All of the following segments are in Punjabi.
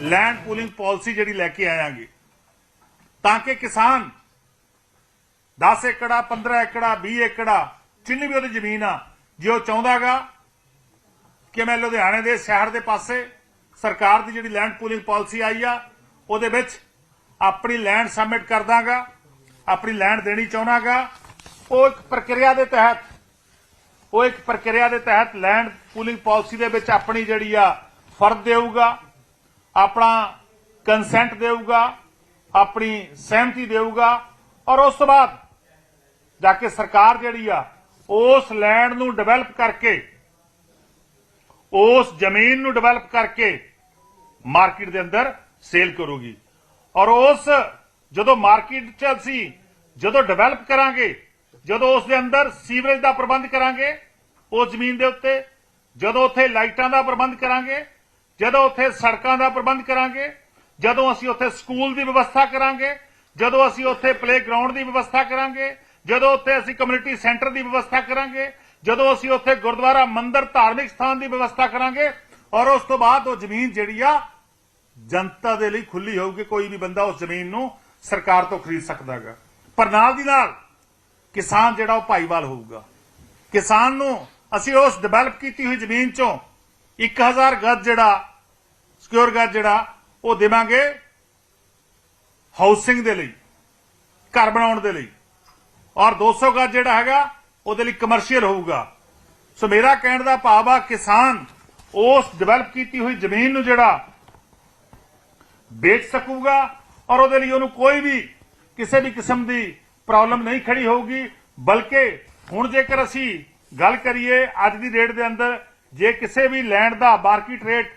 ਲੈਂਡ ਪੂਲਿੰਗ ਪਾਲਿਸੀ ਜਿਹੜੀ ਲੈ ਕੇ ਆਵਾਂਗੇ ਤਾਂ ਕਿ ਕਿਸਾਨ 10 ਏਕੜਾ 15 ਏਕੜਾ 20 ਏਕੜਾ, ਜਿੰਨੀ ਵੀ ਉਹਦੀ ਜ਼ਮੀਨ ਆ, ਜੇ ਉਹ ਚਾਹੁੰਦਾਗਾ ਕਿ ਮੈਂ ਲੁਧਿਆਣੇ ਦੇ ਸ਼ਹਿਰ ਦੇ ਪਾਸੇ ਸਰਕਾਰ ਦੀ ਜਿਹੜੀ ਲੈਂਡ ਪੂਲਿੰਗ ਪਾਲਿਸੀ ਆਈ ਆ, ਉਹਦੇ ਵਿੱਚ ਆਪਣੀ ਲੈਂਡ ਸਬਮਿਟ ਕਰ ਦਾਂਗਾ ਆਪਣੀ ਲੈਂਡ ਦੇਣੀ ਚਾਹਣਾਗਾ ਉਹ ਇੱਕ ਪ੍ਰਕਿਰਿਆ ਦੇ ਤਹਿਤ, ਉਹ ਇੱਕ ਪ੍ਰਕਿਰਿਆ ਦੇ ਤਹਿਤ ਲੈਂਡ ਪੂਲਿੰਗ ਪਾਲਿਸੀ ਦੇ ਵਿੱਚ ਆਪਣੀ ਜਿਹੜੀ ਆ ਫਰਦ ਦੇਊਗਾ। ਆਪਣਾ ਕੰਸੈਂਟ ਦੇਊਗਾ, ਆਪਣੀ ਸਹਿਮਤੀ ਦੇਊਗਾ ਔਰ ਉਸ ਤੋਂ ਬਾਅਦ ਜਾ ਕੇ ਸਰਕਾਰ ਜਿਹੜੀ ਆ, ਉਸ ਲੈਂਡ ਨੂੰ ਡਿਵੈਲਪ ਕਰਕੇ, ਉਸ ਜ਼ਮੀਨ ਨੂੰ ਡਿਵੈਲਪ ਕਰਕੇ ਮਾਰਕੀਟ ਦੇ ਅੰਦਰ ਸੇਲ ਕਰੂਗੀ। ਔਰ ਉਸ ਜਦੋਂ ਮਾਰਕੀਟ 'ਚ ਅਸੀਂ ਜਦੋਂ ਡਿਵੈਲਪ ਕਰਾਂਗੇ, ਜਦੋਂ ਉਸ ਦੇ ਅੰਦਰ ਸੀਵਰੇਜ ਦਾ ਪ੍ਰਬੰਧ ਕਰਾਂਗੇ, ਉਸ ਜ਼ਮੀਨ ਦੇ ਉੱਤੇ, ਜਦੋਂ ਉੱਥੇ ਲਾਈਟਾਂ ਦਾ ਪ੍ਰਬੰਧ ਕਰਾਂਗੇ ਜਦੋਂ ਉੱਥੇ ਸੜਕਾਂ ਦਾ ਪ੍ਰਬੰਧ ਕਰਾਂਗੇ, ਜਦੋਂ ਅਸੀਂ ਉੱਥੇ ਸਕੂਲ ਦੀ ਵਿਵਸਥਾ ਕਰਾਂਗੇ, ਜਦੋਂ ਅਸੀਂ ਉੱਥੇ ਪਲੇਗਰਾਉਂਡ ਦੀ ਵਿਵਸਥਾ ਕਰਾਂਗੇ, ਜਦੋਂ ਉੱਥੇ ਅਸੀਂ ਕਮਿਊਨਿਟੀ ਸੈਂਟਰ ਦੀ ਵਿਵਸਥਾ ਕਰਾਂਗੇ, ਜਦੋਂ ਅਸੀਂ ਉੱਥੇ ਗੁਰਦੁਆਰਾ ਮੰਦਿਰ ਧਾਰਮਿਕ ਸਥਾਨ ਦੀ ਵਿਵਸਥਾ ਕਰਾਂਗੇ, ਔਰ ਉਸ ਤੋਂ ਬਾਅਦ ਉਹ ਜ਼ਮੀਨ ਜਿਹੜੀ ਆ, ਜਨਤਾ ਦੇ ਲਈ ਖੁੱਲੀ ਹੋਊਗੀ, ਕੋਈ ਵੀ ਬੰਦਾ ਉਸ ਜ਼ਮੀਨ ਨੂੰ ਸਰਕਾਰ ਤੋਂ ਖਰੀਦ ਸਕਦਾਗਾ ਪਰ ਨਾਲ ਦੀ ਨਾਲ ਕਿਸਾਨ ਜਿਹੜਾ ਉਹ ਭਾਈਵਾਲ ਹੋਊਗਾ। ਕਿਸਾਨ ਨੂੰ ਅਸੀਂ ਉਸ ਡਿਵੈਲਪ ਕੀਤੀ ਹੋਈ ਜ਼ਮੀਨ ਚੋਂ 1000 ਗੱਜ ਜਿਹੜਾ ਸਿਕਿਉਰ ਗੱਜ ਜਿਹੜਾ, ਉਹ ਦੇਵਾਂਗੇ ਹਾਊਸਿੰਗ ਦੇ ਲਈ, ਘਰ ਬਣਾਉਣ ਦੇ ਲਈ। ਔਰ 200 ਗੱਜ ਜਿਹੜਾ ਹੈਗਾ, ਉਹਦੇ ਲਈ ਕਮਰਸ਼ੀਅਲ ਹੋਊਗਾ। ਸੋ ਮੇਰਾ ਕਹਿਣ ਦਾ ਭਾਵ ਆ, ਕਿਸਾਨ ਉਸ ਡਿਵੈਲਪ ਕੀਤੀ ਹੋਈ ਜ਼ਮੀਨ ਨੂੰ ਜਿਹੜਾ ਵੇਚ ਸਕੂਗਾ, ਔਰ ਉਹਦੇ ਲਈ ਉਹਨੂੰ ਕੋਈ ਵੀ ਕਿਸੇ ਵੀ ਕਿਸਮ ਦੀ ਪ੍ਰੋਬਲਮ ਨਹੀਂ ਖੜੀ ਹੋਊਗੀ। ਬਲਕਿ ਹੁਣ ਜੇਕਰ ਅਸੀਂ ਗੱਲ ਕਰੀਏ ਅੱਜ ਦੀ ਡੇਟ ਦੇ ਅੰਦਰ ਜੇ ਕਿਸੇ ਵੀ ਲੈਂਡ ਦਾ ਮਾਰਕੀਟ ਰੇਟ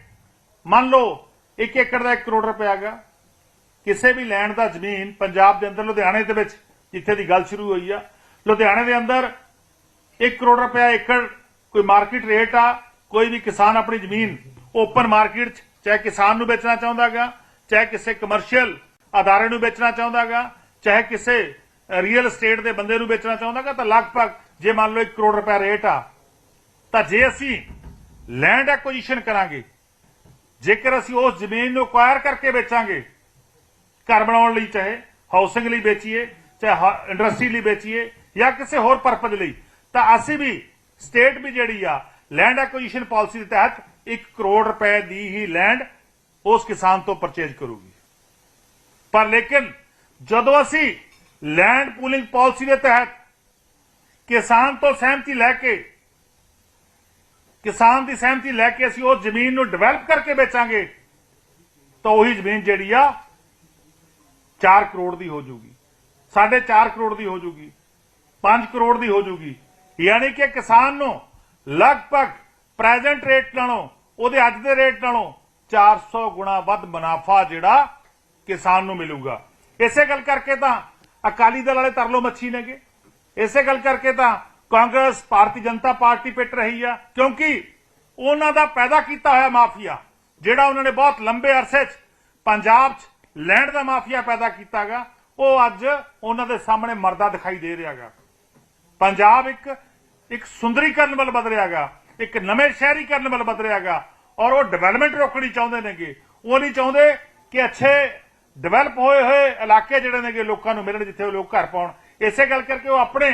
ਮੰਨ ਲਓ 1 ਏਕੜ ਦਾ 1 ਕਰੋੜ ਰੁਪਇਆ ਗਾ ਕਿਸੇ ਵੀ ਲੈਂਡ ਦਾ ਜ਼ਮੀਨ ਪੰਜਾਬ ਦੇ ਅੰਦਰ ਲੁਧਿਆਣੇ ਦੇ ਵਿੱਚ, ਜਿੱਥੇ ਦੀ ਗੱਲ ਸ਼ੁਰੂ ਹੋਈ ਆ, ਲੁਧਿਆਣੇ ਦੇ ਅੰਦਰ 1 ਕਰੋੜ ਰੁਪਇਆ ਏਕੜ, ਕੋਈ ਮਾਰਕੀਟ ਰੇਟ ਆ, ਕੋਈ ਵੀ ਕਿਸਾਨ ਆਪਣੀ ਜ਼ਮੀਨ ਓਪਨ ਮਾਰਕੀਟ 'ਚ, ਚਾਹੇ ਕਿਸਾਨ ਨੂੰ ਵੇਚਣਾ ਚਾਹੁੰਦਾਗਾ ਚਾਹੇ ਕਿਸੇ ਕਮਰਸ਼ੀਅਲ ਅਦਾਰੇ ਨੂੰ ਵੇਚਣਾ ਚਾਹੁੰਦਾਗਾ ਚਾਹੇ ਕਿਸੇ ਰੀਅਲ ਏਸਟੇਟ ਦੇ ਬੰਦੇ ਨੂੰ ਵੇਚਣਾ ਚਾਹੁੰਦਾਗਾ ਤਾਂ ਲਗਭਗ ਜੇ ਮੰਨ ਲਓ 1 ਕਰੋੜ ਰੁਪਇਆ ਰੇਟ ਆ, ਤਾਂ ਜੇ ਅਸੀਂ ਲੈਂਡ ਐਕੁਜੀਸ਼ਨ ਕਰਾਂਗੇ। ਜੇਕਰ ਅਸੀਂ ਉਸ ਜ਼ਮੀਨ ਨੂੰ ਅਕਵਾਇਰ ਕਰਕੇ ਵੇਚਾਂਗੇ, ਘਰ ਬਣਾਉਣ ਲਈ, ਚਾਹੇ ਹਾਊਸਿੰਗ ਲਈ ਵੇਚੀਏ, ਚਾਹੇ ਇੰਡਸਟਰੀ ਲਈ ਵੇਚੀਏ, ਜਾਂ ਕਿਸੇ ਹੋਰ ਪਰਪਸ ਲਈ, ਤਾਂ ਅਸੀਂ ਵੀ ਸਟੇਟ ਵੀ ਜਿਹੜੀ ਆ ਲੈਂਡ ਐਕੁਜੀਸ਼ਨ ਪਾਲਿਸੀ ਦੇ ਤਹਿਤ 1 ਕਰੋੜ ਰੁਪਏ ਦੀ ਹੀ ਲੈਂਡ ਉਸ ਕਿਸਾਨ ਤੋਂ ਪਰਚੇਜ ਕਰੂਗੀ। ਪਰ ਲੇਕਿਨ, ਜਦੋਂ ਅਸੀਂ ਲੈਂਡ ਪੂਲਿੰਗ ਪਾਲਿਸੀ ਦੇ ਤਹਿਤ ਕਿਸਾਨ ਤੋਂ ਸਹਿਮਤੀ ਲੈ ਕੇ ਕਿਸਾਨ ਦੀ ਸਹਿਮਤੀ ਲੈ ਕੇ ਅਸੀਂ ਉਹ ਜ਼ਮੀਨ ਨੂੰ ਡਿਵੈਲਪ ਕਰਕੇ ਵੇਚਾਂਗੇ, ਤਾਂ ਉਹੀ ਜ਼ਮੀਨ ਜਿਹੜੀ ਆ 4 ਕਰੋੜ ਦੀ ਹੋ ਜਾਊਗੀ। 4.5 ਕਰੋੜ ਦੀ ਹੋ ਜਾਊਗੀ 5 ਕਰੋੜ ਦੀ ਹੋ ਜਾਊਗੀ। ਯਾਨੀ ਕਿ ਕਿਸਾਨ ਨੂੰ ਲਗਭਗ ਪ੍ਰੈਜ਼ੈਂਟ ਰੇਟ ਨਾਲੋਂ, ਉਹਦੇ ਅੱਜ ਦੇ ਰੇਟ ਨਾਲੋਂ 400 ਗੁਣਾ ਵੱਧ ਮੁਨਾਫਾ ਜਿਹੜਾ ਕਿਸਾਨ ਨੂੰ ਮਿਲੂਗਾ। ਇਸੇ ਗੱਲ ਕਰਕੇ ਤਾਂ ਅਕਾਲੀ ਦਲ ਵਾਲੇ ਤਰਲੋ ਮੱਛੀ ਨੇਗੇ। ਇਸੇ ਗੱਲ ਕਰਕੇ ਤਾਂ ਕਾਂਗਰਸ, ਭਾਰਤੀ ਜਨਤਾ ਪਾਰਟੀ ਪਿੱਟ ਰਹੀ ਆ, ਕਿਉਂਕਿ ਉਹਨਾਂ ਦਾ ਪੈਦਾ ਕੀਤਾ ਹੋਇਆ ਮਾਫੀਆ, ਜਿਹੜਾ ਉਹਨਾਂ ਨੇ ਬਹੁਤ ਲੰਬੇ ਅਰਸੇ 'ਚ ਪੰਜਾਬ 'ਚ ਲੈਂਡ ਦਾ ਮਾਫੀਆ ਪੈਦਾ ਕੀਤਾਗਾ, ਉਹ ਅੱਜ ਉਹਨਾਂ ਦੇ ਸਾਹਮਣੇ ਮਰਦਾ ਦਿਖਾਈ ਦੇ ਰਿਹਾਗਾ। ਪੰਜਾਬ ਇੱਕ ਇੱਕ ਸੁੰਦਰੀਕਰਨ ਵੱਲ ਵਧ ਰਿਹਾਗਾ, ਇੱਕ ਨਵੇਂ ਸ਼ਹਿਰੀਕਰਨ ਵੱਲ ਵਧ ਰਿਹਾਗਾ, ਔਰ ਉਹ ਡਿਵੈਲਪਮੈਂਟ ਰੋਕਣੀ ਚਾਹੁੰਦੇ ਨੇਗੇ। ਉਹ ਨਹੀਂ ਚਾਹੁੰਦੇ ਕਿ ਅੱਛੇ ਡਿਵੈਲਪ ਹੋਏ ਹੋਏ ਇਲਾਕੇ ਜਿਹੜੇ ਨੇਗੇ, ਲੋਕਾਂ ਨੂੰ ਮਿਲਣ ਜਿੱਥੇ ਉਹ ਲੋਕ ਘਰ ਪਾਉਣ। ਇਸੇ ਗੱਲ ਕਰਕੇ ਉਹ ਆਪਣੇ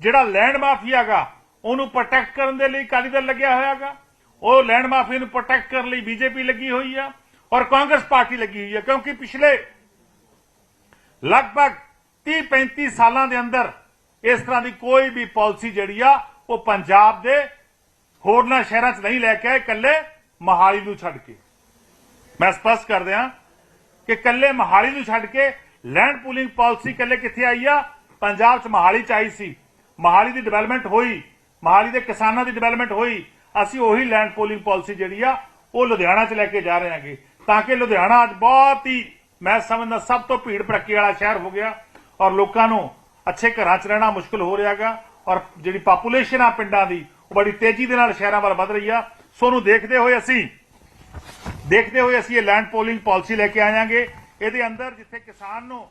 ਜਿਹੜਾ ਲੈਂਡ ਮਾਫੀਆਗਾ ਉਹਨੂੰ ਪ੍ਰੋਟੈਕਟ ਕਰਨ ਦੇ ਲਈ ਅਕਾਲੀ ਦਲ ਲੱਗਿਆ ਹੋਇਆਗਾ ਉਹ ਲੈਂਡ ਮਾਫੀਆ ਨੂੰ ਪ੍ਰੋਟੈਕਟ ਕਰਨ ਲਈ ਬੀਜੇਪੀ ਲੱਗੀ ਹੋਈ ਆ ਔਰ ਕਾਂਗਰਸ ਪਾਰਟੀ ਲੱਗੀ ਹੋਈ ਆ, ਕਿਉਂਕਿ ਪਿਛਲੇ ਲਗਭਗ 30 35 ਸਾਲਾਂ ਦੇ ਅੰਦਰ ਇਸ ਤਰ੍ਹਾਂ ਦੀ ਕੋਈ ਵੀ ਪਾਲਿਸੀ ਜਿਹੜੀ ਆ, ਉਹ ਪੰਜਾਬ ਦੇ ਹੋਰਨਾਂ ਸ਼ਹਿਰਾਂ 'ਚ ਨਹੀਂ ਲੈ ਕੇ ਆਏ, ਇਕੱਲੇ ਮਹਾਲੀ ਨੂੰ ਛੱਡ ਕੇ। ਮੈਂ ਸਪਸ਼ਟ ਕਰ ਦਿਆਂ ਕਿ ਇਕੱਲੇ ਮਹਾਲੀ ਨੂੰ ਛੱਡ ਕੇ ਲੈਂਡ ਪੂਲਿੰਗ ਪਾਲਿਸੀ ਇਕੱਲੇ ਕਿੱਥੇ ਆਈ ਆ? ਪੰਜਾਬ 'ਚ ਮਹਾਲੀ 'ਚ ਆਈ ਸੀ। ਮਹਾਲੀ ਦੀ ਡਿਵੈਲਪਮੈਂਟ ਹੋਈ, ਮਹਾਲੀ ਦੇ ਕਿਸਾਨਾਂ ਦੀ ਡਿਵੈਲਪਮੈਂਟ ਹੋਈ, ਅਸੀਂ ਉਹੀ ਲੈਂਡ ਪੋਲਿੰਗ ਪਾਲਿਸੀ ਜਿਹੜੀ ਆ, ਉਹ ਲੁਧਿਆਣਾ 'ਚ ਲੈ ਕੇ ਜਾ ਰਹੇ ਹਾਂਗੇ। ਤਾਂ ਕਿ ਲੁਧਿਆਣਾ ਅੱਜ ਬਹੁਤ ਹੀ, ਮੈਂ ਸਮਝਦਾ ਸਭ ਤੋਂ ਭੀੜ ਭੜੱਕੇ ਵਾਲਾ ਸ਼ਹਿਰ ਹੋ ਗਿਆ, ਔਰ ਲੋਕਾਂ ਨੂੰ ਅੱਛੇ ਘਰਾਂ 'ਚ ਰਹਿਣਾ ਮੁਸ਼ਕਲ ਹੋ ਰਿਹਾਗਾ ਔਰ ਜਿਹੜੀ ਪਾਪੂਲੇਸ਼ਨ ਆ ਪਿੰਡਾਂ ਦੀ, ਉਹ ਬੜੀ ਤੇਜ਼ੀ ਦੇ ਨਾਲ ਸ਼ਹਿਰਾਂ ਵੱਲ ਵੱਧ ਰਹੀ ਆ। ਸੋ ਨੂੰ ਦੇਖਦੇ ਹੋਏ ਅਸੀਂ, ਦੇਖਦੇ ਹੋਏ ਅਸੀਂ ਇਹ ਲੈਂਡ ਪੋਲਿੰਗ ਪਾਲਿਸੀ ਲੈ ਕੇ ਆਵਾਂਗੇ ਇਹਦੇ ਅੰਦਰ ਜਿੱਥੇ ਕਿਸਾਨ ਨੂੰ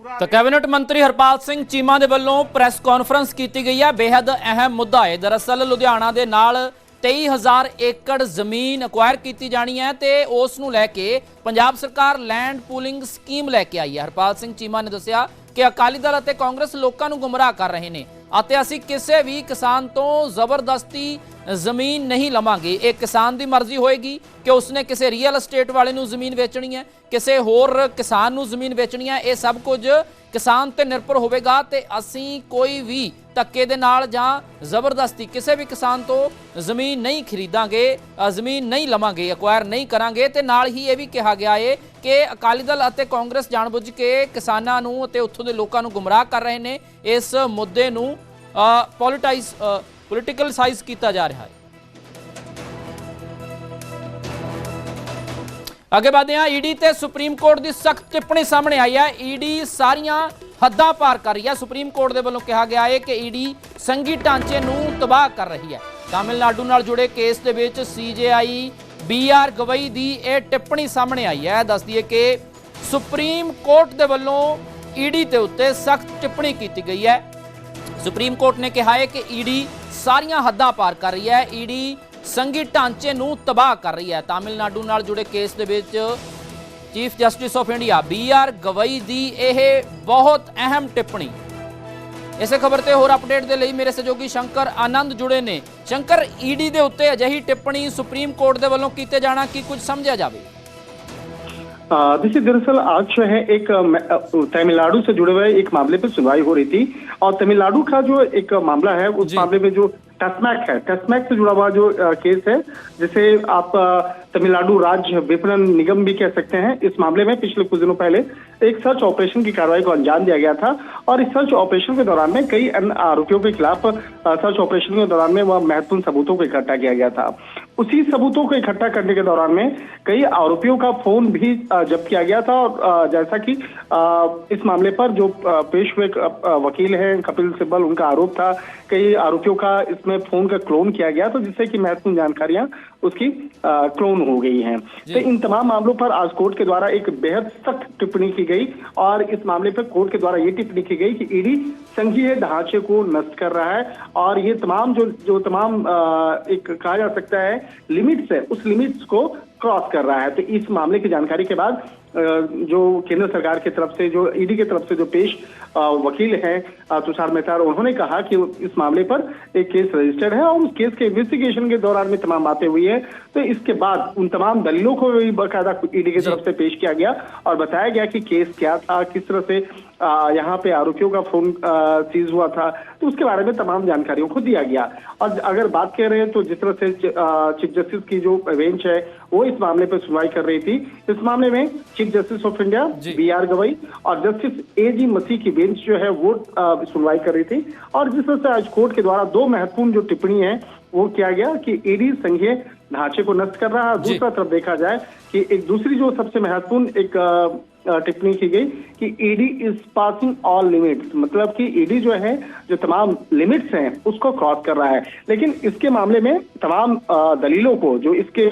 ਤਾਂ ਕੈਬਨਿਟ ਮੰਤਰੀ ਹਰਪਾਲ ਸਿੰਘ ਚੀਮਾ ਦੇ ਵੱਲੋਂ ਪ੍ਰੈਸ ਕਾਨਫਰੰਸ ਕੀਤੀ ਗਈ ਹੈ। ਬੇहद ਅਹਿਮ ਮੁੱਦਾ ਹੈ। ਦਰਅਸਲ ਲੁਧਿਆਣਾ ਦੇ ਨਾਲ 23000 ਏਕੜ ਜ਼ਮੀਨ ਅਕਵਾਇਰ ਕੀਤੀ ਜਾਣੀ ਹੈ ਤੇ ਉਸ ਨੂੰ ਲੈ ਕੇ ਪੰਜਾਬ ਸਰਕਾਰ ਲੈਂਡ ਪੂਲਿੰਗ ਸਕੀਮ ਲੈ ਕੇ ਆਈ ਹੈ। ਹਰਪਾਲ ਸਿੰਘ ਚੀਮਾ ਨੇ ਦੱਸਿਆ ਕਿ ਅਕਾਲੀ ਦਲ ਅਤੇ ਕਾਂਗਰਸ ਲੋਕਾਂ ਨੂੰ ਗੁੰਮਰਾਹ ਕਰ ਰਹੇ ਨੇ ਅਤੇ ਅਸੀਂ ਕਿਸੇ ਵੀ ਕਿਸਾਨ ਤੋਂ ਜ਼ਬਰਦਸਤੀ ਜ਼ਮੀਨ ਨਹੀਂ ਲਵਾਂਗੇ। ਇਹ ਕਿਸਾਨ ਦੀ ਮਰਜ਼ੀ ਹੋਏਗੀ ਕਿ ਉਸਨੇ ਕਿਸੇ ਰੀਅਲ ਏਸਟੇਟ ਵਾਲੇ ਨੂੰ ਜ਼ਮੀਨ ਵੇਚਣੀ ਹੈ, ਕਿਸੇ ਹੋਰ ਕਿਸਾਨ ਨੂੰ ਜ਼ਮੀਨ ਵੇਚਣੀ ਹੈ। ਇਹ ਸਭ ਕੁਝ ਕਿਸਾਨ ਤੇ ਨਿਰਭਰ ਹੋਵੇਗਾ ਤੇ ਅਸੀਂ ਕੋਈ ਵੀ ਧੱਕੇ ਦੇ ਨਾਲ ਜਾਂ ਜ਼ਬਰਦਸਤੀ ਕਿਸੇ ਵੀ ਕਿਸਾਨ ਤੋਂ ਜ਼ਮੀਨ ਨਹੀਂ ਖਰੀਦਾਂਗੇ ਜ਼ਮੀਨ ਨਹੀਂ ਲਵਾਂਗੇ ਅਕਵਾਇਰ ਨਹੀਂ ਕਰਾਂਗੇ। ਤੇ ਨਾਲ ਹੀ ਇਹ ਵੀ ਕਿਹਾ ਗਿਆ ਏ ਕਿ ਅਕਾਲੀ ਦਲ ਅਤੇ ਕਾਂਗਰਸ ਜਾਣਬੁੱਝ ਕੇ ਕਿਸਾਨਾਂ ਨੂੰ ਅਤੇ ਉੱਥੋਂ ਦੇ ਲੋਕਾਂ ਨੂੰ ਗੁੰਮਰਾਹ ਕਰ ਰਹੇ ਨੇ। ਇਸ ਮੁੱਦੇ ਨੂੰ ਪੋਲਿਟਾਈਜ਼ ਪੋਲਿਟੀਕਲ ਸਾਈਜ਼ ਕੀਤਾ ਜਾ ਰਿਹਾ ਹੈ। ਅੱਗੇ ਵਧਦੇ ਹਾਂ, ਈਡੀ ਤੇ ਸੁਪਰੀਮ ਕੋਰਟ ਦੀ ਸਖਤ ਟਿੱਪਣੀ ਸਾਹਮਣੇ ਆਈ ਹੈ। ਈਡੀ ਸਾਰੀਆਂ ਹੱਦਾਂ ਪਾਰ ਕਰ ਰਹੀ ਹੈ। ਸੁਪਰੀਮ ਕੋਰਟ ਦੇ ਵੱਲੋਂ ਕਿਹਾ ਗਿਆ ਹੈ ਕਿ ਈਡੀ ਸੰਘੀ ਢਾਂਚੇ ਨੂੰ ਤਬਾਹ ਕਰ ਰਹੀ ਹੈ। ਤਾਮਿਲਨਾਡੂ ਨਾਲ ਜੁੜੇ ਕੇਸ ਦੇ ਵਿੱਚ ਸੀਜੇਆਈ ਬੀਆਰ ਗਵਈ ਦੀ ਇਹ ਟਿੱਪਣੀ ਸਾਹਮਣੇ ਆਈ ਹੈ। ਦੱਸਦੀ ਹੈ ਕਿ ਸੁਪਰੀਮ ਕੋਰਟ ਦੇ ਵੱਲੋਂ ਈਡੀ ਦੇ ਉੱਤੇ ਸਖਤ ਟਿੱਪਣੀ ਕੀਤੀ ਗਈ ਹੈ। ਸੁਪਰੀਮ ਕੋਰਟ ਨੇ ਕਿਹਾ ਹੈ ਕਿ ਈਡੀ ਸਾਰੀਆਂ ਹੱਦਾਂ ਪਾਰ ਕਰ ਰਹੀ ਹੈ। ਈਡੀ ਸੰਘੀ ਢਾਂਚੇ ਨੂੰ ਤਬਾਹ ਕਰ ਰਹੀ ਹੈ। ਤਾਮਿਲਨਾਡੂ ਨਾਲ ਜੁੜੇ ਕੇਸ ਦੇ ਵਿੱਚ chief justice of India B R Gavai ਦੀ ਇਹ ਬਹੁਤ ਅਹਿਮ ਟਿੱਪਣੀ। ਇਸੇ ਖਬਰ ਤੇ ਹੋਰ ਅਪਡੇਟ ਦੇ ਲਈ ਮੇਰੇ ਸਹਿਯੋਗੀ ਸ਼ੰਕਰ ਆਨੰਦ ਜੁੜੇ ਨੇ। ਸ਼ੰਕਰ, ਈਡੀ ਦੇ ਉੱਤੇ ਅਜਿਹੀ ਟਿੱਪਣੀ ਸੁਪਰੀਮ ਕੋਰਟ ਦੇ ਵੱਲੋਂ ਕੀਤੇ ਜਾਣਾ ਕੀ ਕੁਝ ਸਮਝਿਆ ਜਾਵੇ? देखिए दरअसल आज जो है एक तमिलनाडु से जुड़े हुए एक मामले पर सुनवाई हो रही थी और तमिलनाडु का जो एक मामला है उस मामले में जो टसमैक है टसमैक से जुड़ा हुआ जो केस है जिसे आप तमिलनाडु राज्य विपणन निगम भी कह सकते हैं इस मामले में पिछले कुछ दिनों पहले एक सर्च ऑपरेशन की कार्रवाई को अंजाम दिया गया था और इस सर्च ऑपरेशन के दौरान में कई अन्य आरोपियों के खिलाफ सर्च ऑपरेशन के दौरान में वह महत्वपूर्ण सबूतों को इकट्ठा किया गया था। उसी सबूतों को इकट्ठा करने के दौरान में कई आरोपियों का फ़ोन भी जब्त किया गया था और जैसा कि इस मामले पर जो पेश हुए वकील हैं, कपिल सिब्बल, उनका आरोप था। कई आरोपियों का इसमें फ़ोन का क्लोन किया गया तो जिससे कि महत्वपूर्ण जानकारियाँ उसकी क्लोन हो गई है। तो इन तमाम मामलों पर आज कोर्ट के द्वारा एक बेहद सख्त टिप्पणी की गई और इस मामले पर कोर्ट के द्वारा ये टिप्पणी की गई कि ईडी संघीय ढांचे को नष्ट कर रहा है और ये तमाम जो जो तमाम एक कहा जा सकता है लिमिट्स है उस लिमिट्स को क्रॉस कर रहा है। तो इस मामले की जानकारी के बाद जो केंद्र सरकार की के तरफ़ से जो ईडी की तरफ़ से जो पेश वकील हैं तुषार मेहता उन्होंने कहा कि इस मामले पर एक केस रजिस्टर्ड है और उस केस के इन्वेस्टिगेशन के दौरान में तमाम बातें हुई है। तो इसके बाद उन तमाम दलीलों को भी बाकायदा ईडी की तरफ़ से पेश किया गया और बताया गया कि केस क्या था किस तरह से यहाँ पे आरोपियों का फ़ोन सीज हुआ था। तो उसके बारे में तमाम जानकारियों को दिया गया। और अगर बात कर रहे हैं तो जिस तरह से चीफ जस्टिस की जो बेंच है वो इस मामले पर सुनवाई कर रही थी। इस मामले में chief justice of India B R Gavai और जस्टिस ए जी मसीह की बेंच जो है वो सुनवाई कर रही थी। और जिस तरह से आज कोर्ट के द्वारा दो महत्वपूर्ण जो टिप्पणी है वो किया गया कि ईडी संघीय ढांचे को नष्ट कर रहा है दूसरा तरफ़ देखा जाए कि एक दूसरी जो सबसे महत्वपूर्ण एक टिप्पणी की गई कि ED is passing all limits मतलब कि ईडी जो है जो तमाम लिमिट्स हैं उसको क्रॉस कर रहा है। लेकिन इसके मामले में तमाम दलीलों को जो इसके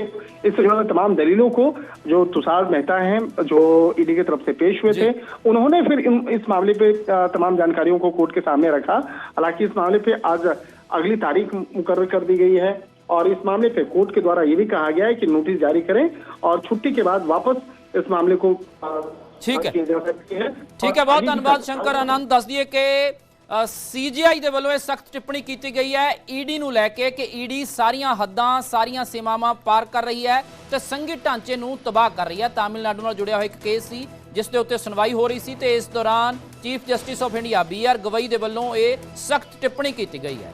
इस तमाम दलीलों को जो तुषार मेहता हैं जो ईडी की तरफ़ से पेश हुए थे उन्होंने फिर इस मामले पे तमाम जानकारियों को कोर्ट के सामने रखा। हालाँकि इस मामले पे आज अगली तारीख मुकर्र कर दी गई है और इस मामले पे कोर्ट के द्वारा ये भी कहा गया है कि नोटिस जारी करें और छुट्टी के बाद वापस ਇਸ ਮਾਮਲੇ ਕੋ ਠੀਕ ਹੈ ਠੀਕ ਹੈ ਬਹੁਤ ਧੰਨਵਾਦ ਸ਼ੰਕਰ ਆਨੰਦ ਦੱਸ ਦਈਏ ਕਿ ਸੀਜੀਆਈ ਦੇ ਵੱਲੋਂ ਇਹ ਸਖਤ ਟਿੱਪਣੀ ਕੀਤੀ ਗਈ ਹੈ ਈਡੀ ਨੂੰ ਲੈ ਕੇ ਕਿ ਈਡੀ ਸਾਰੀਆਂ ਹੱਦਾਂ ਸਾਰੀਆਂ ਸੀਮਾਵਾਂ ਪਾਰ ਕਰ ਰਹੀ ਹੈ ਤੇ ਸੰਘੀ ਢਾਂਚੇ ਨੂੰ ਤਬਾਹ ਕਰ ਰਹੀ ਹੈ ਤਾਮਿਲਨਾਡੂ ਨਾਲ ਜੁੜਿਆ ਹੋਇਆ ਇੱਕ ਕੇਸ ਸੀ ਜਿਸ ਦੇ ਉੱਤੇ ਸੁਣਵਾਈ ਹੋ ਰਹੀ ਸੀ ਤੇ ਇਸ ਦੌਰਾਨ chief justice of India B R Gavai ਦੇ ਵੱਲੋਂ ਇਹ ਸਖਤ ਟਿੱਪਣੀ ਕੀਤੀ ਗਈ ਹੈ